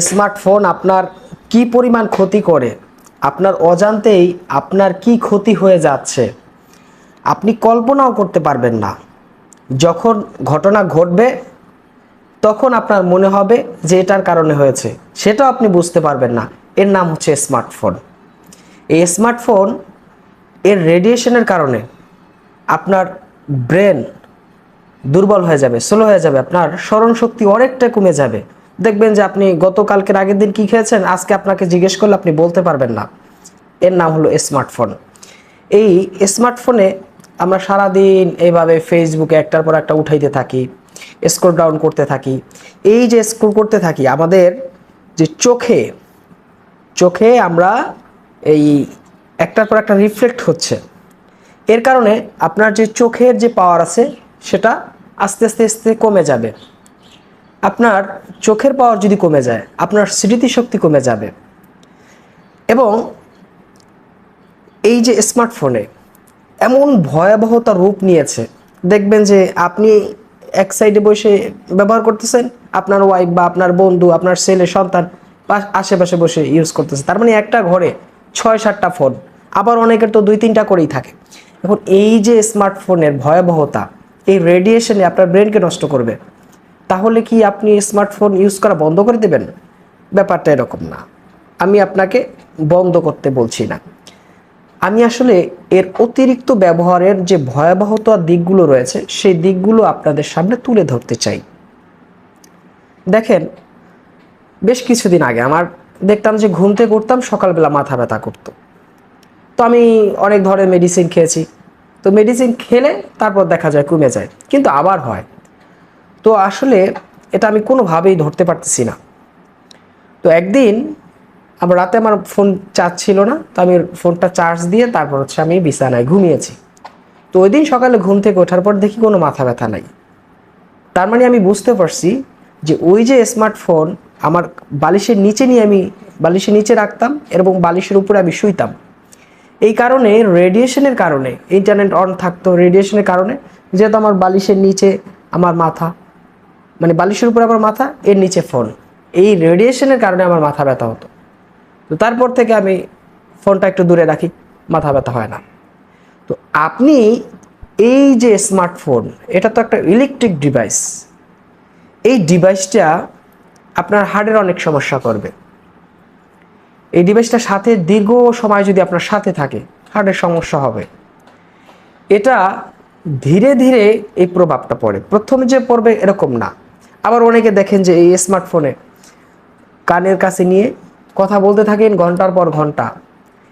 Smartphone আপনার কি পরিমাণ ক্ষতি করে? আপনার অজান্তেই আপনার কি ক্ষতি হয়ে যাচ্ছে? আপনি কল্পনাও করতে পারবেন না। যখন ঘটনা ঘটবে, তখন আপনার মনে হবে যে এটার কারণে হয়েছে। সেটাও আপনি বুঝতে পারবেন না। এর নাম হচ্ছে স্মার্টফোন এই স্মার্টফোন এর রেডিয়েশনের কারণে আপনার ব্রেন দুর্বল হয়ে যাবে স্লো হয়ে যাবে, আপনার স্মরণ শক্তি অনেকটা কমে যাবে। দেখবেন যে আপনি গতকালকের আগের দিন কি খেয়েছেন? আজকে আপনাকে জিজ্ঞেস করলে আপনি বলতে পারবেন না। এর নাম হলো স্মার্টফোন। এই স্মার্টফোনে আমরা সারাদিন এইভাবে ফেসবুকে একটার পর একটা উঠাইতে থাকি, স্ক্রল ডাউন করতে থাকি। এই যে স্ক্রল করতে থাকি, আমাদের যে চোখে চোখে আমরা এই একটার পর একটা রিফ্লেক্ট হচ্ছে। এর কারণে আপনার যে চোখের যে পাওয়ার আছে, সেটা আস্তে আস্তে আস্তে কমে যাবে। আপনার চোখের পাওয়ার যদি কমে যায়, আপনার স্মৃতিশক্তি কমে যাবে। এবং এই যে স্মার্টফোনে এমন ভয়াবহতা রূপ নিয়েছে, দেখবেন যে আপনি এক সাইডে বসে ব্যবহার করতেছেন, আপনার ওয়াইফ বা আপনার বন্ধু, আপনার ছেলে, সন্তান আশেপাশে বসে ইউজ করতেছে। তার মানে একটা ঘরে ছয় সাতটা ফোন আবার অনেকের তো দুই তিনটা করেই থাকে। এখন এই যে স্মার্টফোনের ভয়াবহতা, এই রেডিয়েশনে আপনার ব্রেনকে নষ্ট করবে। তাহলে কি আপনি স্মার্টফোন ইউজ করা বন্ধ করে দেবেন? ব্যাপারটা এরকম না। আমি আপনাকে বন্ধ করতে বলছি না। আমি আসলে এর অতিরিক্ত ব্যবহারের যে ভয়াবহতার দিকগুলো রয়েছে, সেই দিকগুলো আপনাদের সামনে তুলে ধরতে চাই। দেখেন, বেশ কিছুদিন আগে আমার দেখতাম যে ঘুম থেকে উঠতাম, সকালবেলা মাথা ব্যথা করতো। তো আমি অনেক ধরনের মেডিসিন খেয়েছি। তো মেডিসিন খেলে তারপর দেখা যায় কমে যায়। কিন্তু আবার হয়। তো আসলে এটা আমি কোনোভাবেই ধরতে পারতেছি না। তো একদিন আমার রাতে আমার ফোন চার্জ ছিল না, তো আমি ফোনটা চার্জ দিয়ে তারপর হচ্ছে আমি বিছানায় ঘুমিয়েছি। তো ওই দিন সকালে ঘুম থেকে ওঠার পর দেখি কোনো মাথা ব্যথা নাই। তার মানে আমি বুঝতে পারছি যে ওই যে স্মার্টফোন আমার বালিশের নিচে নিয়ে আমি বালিশের নিচে রাখতাম এবং বালিশের উপরে আমি শুইতাম। এই কারণে রেডিয়েশনের কারণে ইন্টারনেট অন থাকতো রেডিয়েশনের কারণে, যেহেতু আমার বালিশের নিচে আমার মাথা মানে বালিশের উপরে আমার মাথা, এর নিচে ফোন। এই রেডিয়েশনের কারণে আমার মাথা ব্যথা হতো। তো তারপর থেকে আমি ফোনটা একটু দূরে রাখি, মাথা ব্যথা হয় না। তো আপনি এই যে স্মার্টফোন এটা তো একটা ইলেকট্রিক ডিভাইস এই ডিভাইসটা আপনার হার্টের অনেক সমস্যা করবে। এই ডিভাইসটা সাথে দীর্ঘ সময় যদি আপনার সাথে থাকে হার্টের সমস্যা হবে। এটা ধীরে ধীরে এই প্রভাবটা পড়ে। প্রথমে যে পড়বে এরকম না। আবার অনেকে দেখেন যে এই স্মার্টফোনে কানের কাছে নিয়ে কথা বলতে থাকেন ঘণ্টার পর ঘণ্টা।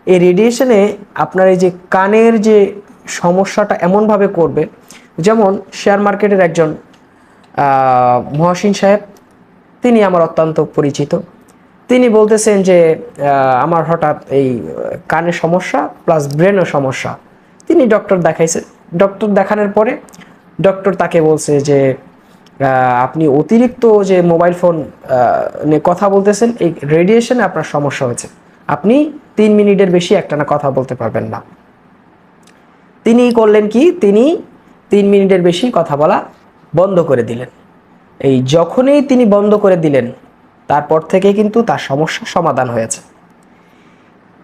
এই রেডিয়েশনে আপনার এই যে কানের যে সমস্যাটা এমনভাবে করবে, যেমন শেয়ার মার্কেটের একজন মহসিন সাহেব, তিনি আমার অত্যন্ত পরিচিত। তিনি বলতেছেন যে আমার হঠাৎ এই কানের সমস্যা প্লাস ব্রেনের সমস্যা। তিনি ডক্টর দেখাইছে ডক্টর দেখানোর পরে ডক্টর তাকে বলছে যে আপনি অতিরিক্ত যে মোবাইল ফোন কথা বলতেছেন, এই রেডিয়েশনে আপনার সমস্যা হয়েছে। আপনি তিন মিনিটের বেশি একটানা কথা বলতে পারবেন না। তিনি করলেন কি? তিনি তিন মিনিটের বেশি কথা বলা বন্ধ করে দিলেন। এই যখনই তিনি বন্ধ করে দিলেন, তারপর থেকে কিন্তু তার সমস্যা সমাধান হয়েছে।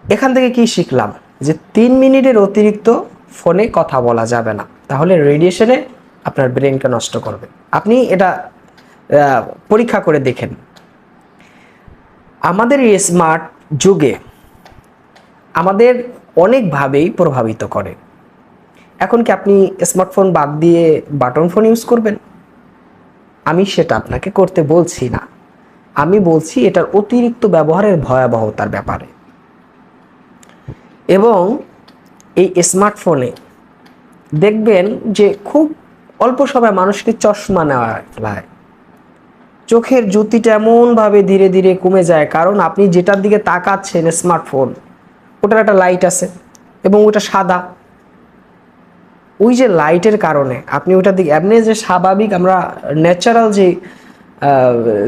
এখান থেকে কি শিখলাম? যে তিন মিনিটের অতিরিক্ত ফোনে কথা বলা যাবে না। তাহলে রেডিয়েশনে আপনার ব্রেনকে নষ্ট করবে। আপনি এটা পরীক্ষা করে দেখেন। আমাদের এই স্মার্ট যুগে আমাদের অনেকভাবেই প্রভাবিত করে। এখন কি আপনি স্মার্টফোন বাদ দিয়ে বাটন ফোন ইউজ করবেন? আমি সেটা আপনাকে করতে বলছি না। আমি বলছি এটার অতিরিক্ত ব্যবহারের ভয়াবহতার ব্যাপারে। এবং এই স্মার্টফোনে দেখবেন যে খুব অল্প সময় মানুষকে চশমা নেওয়া ফেলায় চোখের জ্যোতিটা এমনভাবে ধীরে ধীরে কমে যায়, কারণ আপনি যেটার দিকে তাকাচ্ছেন স্মার্টফোন ওটার একটা লাইট আছে এবং ওটা সাদা। ওই যে লাইটের কারণে আপনি ওটার দিকে, এমনি যে স্বাভাবিক আমরা ন্যাচারাল যে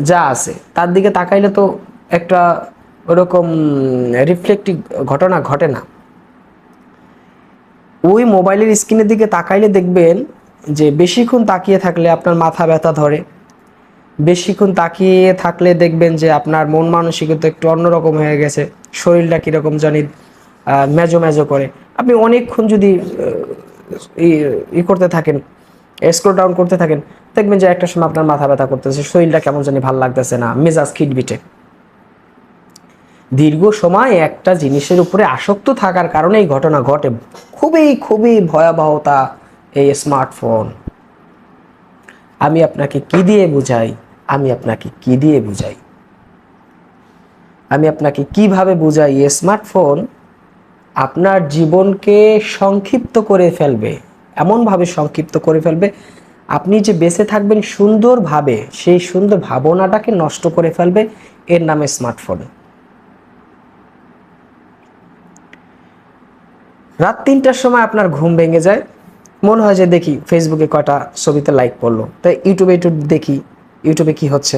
যা আছে, তার দিকে তাকাইলে তো একটা ওরকম রিফ্লেক্টিভ ঘটনা ঘটে না। ওই মোবাইলের স্ক্রিনের দিকে তাকাইলে দেখবেন যে বেশিক্ষণ তাকিয়ে থাকলে আপনার মাথা ব্যথা ধরে, বেশিক্ষণ তাকিয়ে থাকলে দেখবেন যে আপনার মন মানসিকতা একটু অন্যরকম হয়ে গেছে, শরীরটা কীরকম জানি মেজো মেজো করে। আপনি অনেকক্ষণ যদি ই- করতে থাকেন স্ক্রল ডাউন করতে থাকেন, দেখবেন যে একটা সময় আপনার মাথা ব্যথা করতেছে, শরীরটা কেমন জানি ভালো লাগতেছে না, মেজাজ খিটবিটে দীর্ঘ সময় একটা জিনিসের উপরে আসক্ত থাকার কারণে এই ঘটনা ঘটে। খুবই খুবই ভয়াবহতা এই স্মার্টফোন। আমি আপনাকে কি দিয়ে বুঝাই? আমি আপনাকে কি দিয়ে বুঝাই? আমি আপনাকে কীভাবে বুঝাই? স্মার্টফোন আপনার জীবনকে সংক্ষিপ্ত করে ফেলবে। এমনভাবে সংক্ষিপ্ত করে ফেলবে, আপনি যে বেঁচে থাকবেন সুন্দরভাবে, সেই সুন্দর ভাবনাটাকে নষ্ট করে ফেলবে এর নামে স্মার্টফোন। রাত তিনটার সময় আপনার ঘুম ভেঙে যায় মনে হয় যে দেখি ফেসবুকে কয়টা ছবিতে লাইক পড়ল তাই ইউটিউবে একটু দেখি ইউটিউবে কি হচ্ছে?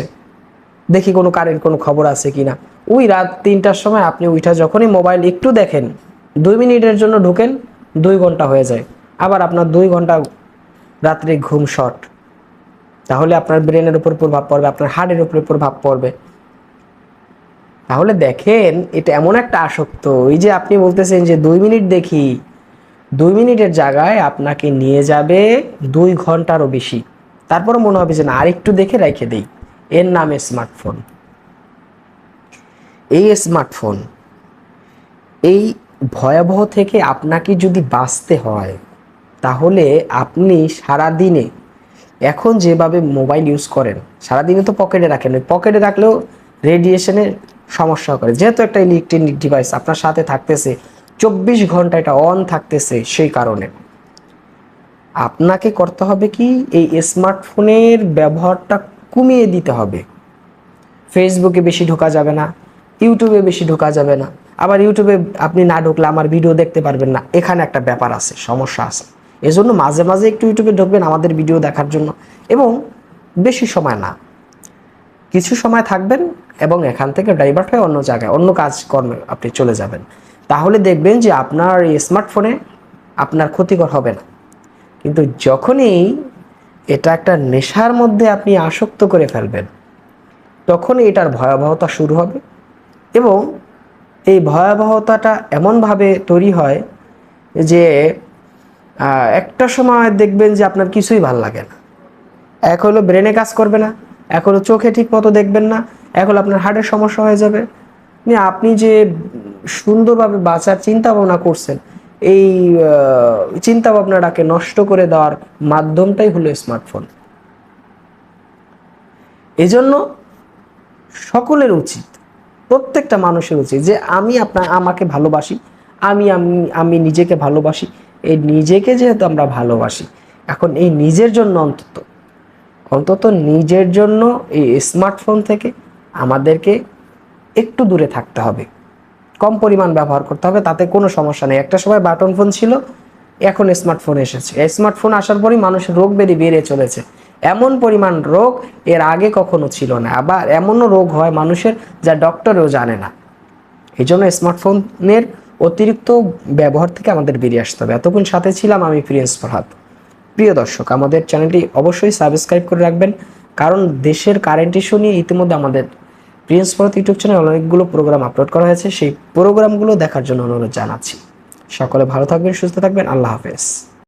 দেখি কোনো কারেন্ট কোনো খবর আছে কি না ওই রাত তিনটার সময় আপনি ওইটা যখনই মোবাইল একটু দেখেন, দুই মিনিটের জন্য ঢুকেন, দুই ঘণ্টা হয়ে যায়। আবার আপনার দুই ঘণ্টা রাত্রে ঘুম শর্ট তাহলে আপনার ব্রেনের উপর প্রভাব পড়বে, আপনার হার্টের উপরে প্রভাব পড়বে। তাহলে দেখেন, এটা এমন একটা আসক্ত। ওই যে আপনি বলতেছেন যে দুই মিনিট দেখি দুই মিনিটের জায়গায় আপনাকে নিয়ে যাবে দুই ঘন্টারও বেশি। তারপরে মনে হবে যে না আরেকটু দেখে রেখে দেই। এর নামে স্মার্টফোন এই স্মার্টফোন এই ভয়াবহ থেকে আপনাকে যদি বাঁচতে হয়, তাহলে আপনি সারা দিনে এখন যেভাবে মোবাইল ইউজ করেন, সারাদিনে তো পকেটে রাখেন পকেটে রাখলেও রেডিয়েশনের সমস্যা করে। যেহেতু একটা ইলেকট্রনিক ডিভাইস আপনার সাথে থাকতেছে চব্বিশ ঘণ্টা এটা অন থাকতেছে সেই কারণে। আপনাকে করতে হবে কি, এই স্মার্টফোনের ব্যবহারটা কমিয়ে দিতে হবে। ফেসবুকে বেশি ঢোকা যাবে না ইউটিউবে বেশি ঢোকা যাবে না। আবার ইউটিউবে আপনি না ঢুকলে আমার ভিডিও দেখতে পারবেন না। এখানে একটা ব্যাপার আছে, সমস্যা আছে। এজন্য মাঝে মাঝে একটু ইউটিউবে ঢুকবেন আমাদের ভিডিও দেখার জন্য। এবং বেশি সময় না। কিছু সময় থাকবেন এবং এখান থেকে ডাইভার্ট হয়ে অন্য জায়গায়, অন্য কাজ কর্মে আপনি চলে যাবেন। তাহলে দেখবেন যে আপনার এই স্মার্টফোনে আপনার ক্ষতিকর হবে না। কিন্তু যখনই এটা একটা নেশার মধ্যে আপনি আসক্ত করে ফেলবেন, তখনই এটার ভয়াবহতা শুরু হবে এবং এই ভয়াবহতাটা এমনভাবে তৈরি হয় যে একটা সময় দেখবেন যে আপনার কিছুই ভালো লাগে না। এক হলো ব্রেনে কাজ করবে না, এক হলো চোখে ঠিক মতো দেখবেন না, এক হলো আপনার হার্টের সমস্যা হয়ে যাবে। আপনি যে সুন্দরভাবে বাঁচার চিন্তা ভাবনা করছেন। এই চিন্তা ভাবনাটাকে নষ্ট করে দেওয়ার মাধ্যমটাই হলো স্মার্টফোন। এজন্য সকলের উচিত, প্রত্যেকটা মানুষের উচিত যে আমি আপনার আমাকে ভালোবাসি, আমি আমি আমি নিজেকে ভালোবাসি, এই নিজেকে যেহেতু আমরা ভালোবাসি, এখন এই নিজের জন্য অন্তত অন্তত নিজের জন্য এই স্মার্টফোন থেকে আমাদেরকে একটু দূরে থাকতে হবে। কম পরিমাণ ব্যবহার করতে হবে, তাতে কোনো সমস্যা নেই। একটা সময় বাটন ফোন ছিল, এখন স্মার্টফোন এসেছে। স্মার্টফোন আসার পরই মানুষের রোগ ব্যাধি বেড়ে চলেছে। এমন পরিমাণ রোগ এর আগে কখনো ছিল না। আবার এমনও রোগ হয় মানুষের যা ডক্টরেও জানে না। এই জন্য স্মার্টফোনের অতিরিক্ত ব্যবহার থেকে আমাদের বেরিয়ে আসতে হবে। এতক্ষণ সাথে ছিলাম আমি প্রিন্স ফরহাদ। প্রিয় দর্শক, আমাদের চ্যানেলটি অবশ্যই সাবস্ক্রাইব করে রাখবেন, কারণ দেশের কারেন্ট ইস্যু নিয়ে ইতিমধ্যে আমাদের প্রিন্স ভারত ইউটিউব চ্যানেল অনেকগুলো প্রোগ্রাম আপলোড করা হয়েছে। সেই প্রোগ্রামগুলো দেখার জন্য অনুরোধ জানাচ্ছি। সকলে ভালো থাকবেন, সুস্থ থাকবেন। আল্লাহ হাফেজ।